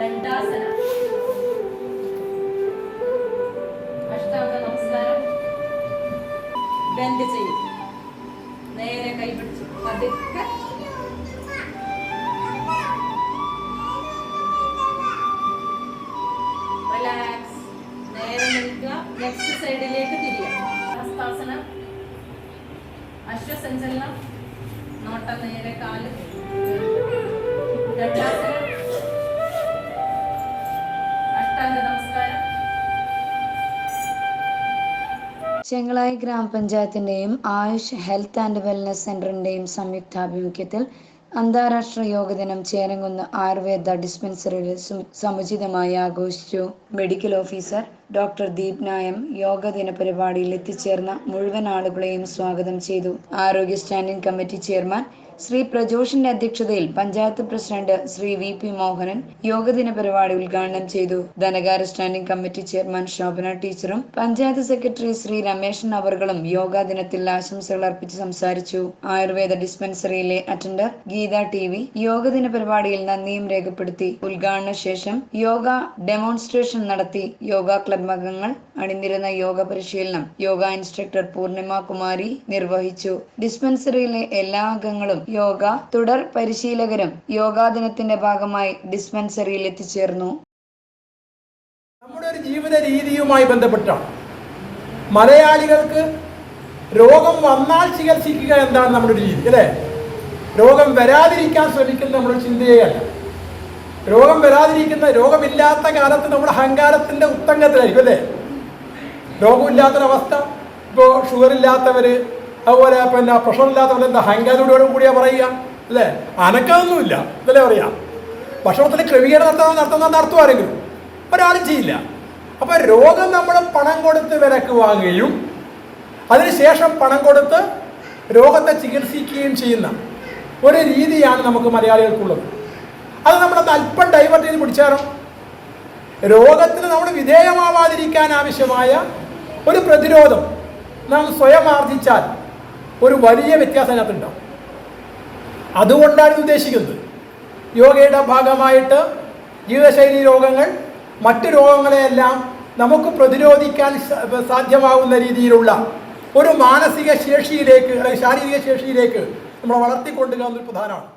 ദണ്ഡാസന അഷ്ടാംഗ നമസ്കാരം. ബെൻഡ് ചെയ്യും. നേരെ കൈ പിടിച്ചു പതുക്കെ. റിലാക്സ് നേരെ നിൽക്കുക. നെക്സ്റ്റ് സൈഡിലേക്ക് തിരിയുക. ഹസ്താസനം അശ്വസഞ്ചലനം. നോട്ടം നേരെ കാൽ. ചെങ്ങളായി ഗ്രാമപഞ്ചായത്തിന്റെയും ആയുഷ് ഹെൽത്ത് ആൻഡ് വെൽനസ് സെന്ററിന്റെയും സംയുക്താഭിമുഖ്യത്തിൽ അന്താരാഷ്ട്ര യോഗദിനം ചേരങ്കുന്ന് ആയുർവേദ ഡിസ്പെൻസറിയിൽ സമുചിതമായി ആഘോഷിച്ചു. മെഡിക്കൽ ഓഫീസർ ഡോക്ടർ ദീപ് നായം യോഗ ദിന പരിപാടിയിൽ എത്തിച്ചേർന്ന മുഴുവൻ ആളുകളെയും സ്വാഗതം ചെയ്തു. ആരോഗ്യ സ്റ്റാൻഡിംഗ് കമ്മിറ്റി ചെയർമാൻ ശ്രീ പ്രജോഷിന്റെ അധ്യക്ഷതയിൽ panchayat president Shri V P Mohanan യോഗദിന പരിപാടി ഉദ്ഘാടനം ചെയ്തു. ധനകാര്യ സ്റ്റാൻഡിംഗ് കമ്മിറ്റി ചെയർമാൻ ശോഭന ടീച്ചറും പഞ്ചായത്ത് സെക്രട്ടറി ശ്രീ രമേശൻ അവറുകളും യോഗാ ദിനത്തിൽ ആശംസകൾ അർപ്പിച്ച് സംസാരിച്ചു. ആയുർവേദ ഡിസ്പെൻസറിയിലെ അറ്റൻഡർ ഗീത ടി വി യോഗദിന പരിപാടിയിൽ നന്ദിയും രേഖപ്പെടുത്തി. ഉദ്ഘാടന ശേഷം യോഗ ഡെമോൺസ്ട്രേഷൻ നടത്തി. യോഗ ക്ലബ് അംഗങ്ങൾ അണിനിരുന്ന യോഗ പരിശീലനം യോഗ ഇൻസ്ട്രക്ടർ പൂർണിമ കുമാരി നിർവഹിച്ചു. ഡിസ്പെൻസറിയിലെ എല്ലാ അംഗങ്ങളും യോഗ തുടർ പരിശീലകരും യോഗാ ദിനത്തിന്റെ ഭാഗമായി ഡിസ്പെൻസറിയിൽ എത്തിച്ചേർന്നു. നമ്മുടെ ഒരു ജീവിത രീതിയുമായി ബന്ധപ്പെട്ടാണ്. മലയാളികൾക്ക് രോഗം വന്നാൽ ചികിത്സിക്കുക എന്താണ് നമ്മുടെ ഒരു രീതി അല്ലേ? രോഗം വരാതിരിക്കാൻ ശ്രമിക്കുന്ന നമ്മുടെ ചിന്തയല്ല രോഗം വരാതിരിക്കുന്ന രോഗമില്ലാത്ത കാലത്ത് നമ്മുടെ അഹങ്കാരത്തിന്റെ ഉത്തംഗത്തിലായിരിക്കും അല്ലേ? രോഗമില്ലാത്തൊരവസ്ഥ ഇപ്പോൾ ഷുഗർ ഇല്ലാത്തവർ അതുപോലെ പിന്നെ പ്രഷർ ഇല്ലാത്തവർ എന്താ ഹൈങ്കാതോടും കൂടിയാ പറയുക അല്ലേ? അനക്കമൊന്നുമില്ല ഇതല്ലേ പറയാം. ഭക്ഷണത്തിൽ ക്രമീകരണം നടത്താൻ നടത്തുന്ന നടത്തും ആരെങ്കിലും? ഒരാളും ചെയ്യില്ല. അപ്പോൾ രോഗം നമ്മൾ പണം കൊടുത്ത് വിലക്ക് വാങ്ങുകയും അതിനുശേഷം പണം കൊടുത്ത് രോഗത്തെ ചികിത്സിക്കുകയും ചെയ്യുന്ന ഒരു രീതിയാണ് നമുക്ക് മലയാളികൾക്കുള്ളത്. അത് നമ്മളത് അല്പം ഡൈവേർട്ട് ചെയ്ത് പിടിച്ചാലോ? രോഗത്തിന് നമ്മൾ വിധേയമാവാതിരിക്കാൻ ആവശ്യമായ ഒരു പ്രതിരോധം നാം സ്വയം ആർജിച്ചാൽ ഒരു വലിയ വ്യത്യാസം അതിനകത്തുണ്ടാവും അതുകൊണ്ടാണ് ഉദ്ദേശിക്കുന്നത്. യോഗയുടെ ഭാഗമായിട്ട് ജീവിതശൈലി രോഗങ്ങൾ മറ്റ് രോഗങ്ങളെയെല്ലാം നമുക്ക് പ്രതിരോധിക്കാൻ സാധ്യമാകുന്ന രീതിയിലുള്ള ഒരു മാനസിക ശേഷിയിലേക്ക് അല്ലെങ്കിൽ ശാരീരിക ശേഷിയിലേക്ക് നമ്മൾ വളർത്തിക്കൊണ്ടുക എന്നൊരു പ്രധാനമാണ്.